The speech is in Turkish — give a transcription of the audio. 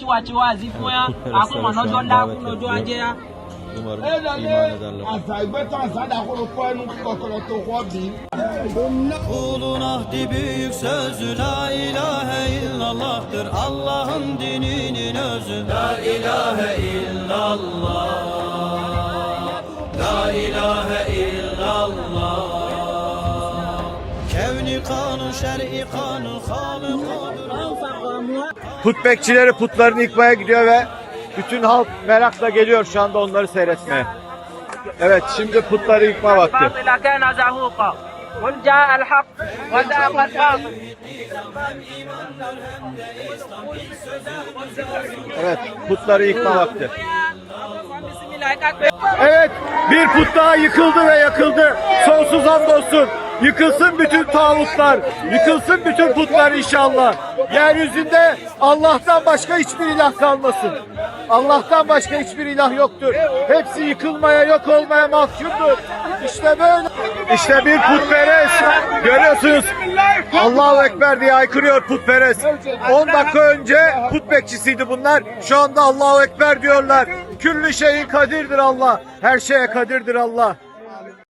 tiwa-tiwa sí fún yá àkómọ̀ lọ́jọ́ ńlá fún lọ́jọ́ ajé yá. Umarım ẹ iman lọlé ederler. àṣà ìgbẹ́tàn àṣàdà kó ló kọ́ ẹnu kọ̀kọ̀rọ̀ tó kọ́ bí. Kulun ahdi büyük sözü La ilahe illallah'tır. Allah'ın dininin özü. La ilahe illallah. La ilahe illallah. Kevni kanun şer'i kanun Halıkudur Putbekçileri putlarını yıkmaya gidiyor ve bütün halk merakla geliyor şu anda onları seyretmeye. Evet şimdi putları yıkma vakti. الباطل كان زهوقا قل جاء الحق وزهق الباطل Evet putları yıkma vakti. Evet bir put daha yıkıldı ve yakıldı. Sonsuz an. Yıkılsın bütün tağutlar, yıkılsın bütün putlar inşallah. Yeryüzünde Allah'tan başka hiçbir ilah kalmasın. Allah'tan başka hiçbir ilah yoktur. Hepsi yıkılmaya, yok olmaya mahkumdur. İşte böyle. İşte bir putperest. Görüyorsunuz. Allahu Ekber diye aykırıyor putperest. 10 dakika önce put bekçisiydi bunlar. Şu anda Allahu Ekber diyorlar. Küllü şeyin kadirdir Allah. Her şeye kadirdir Allah.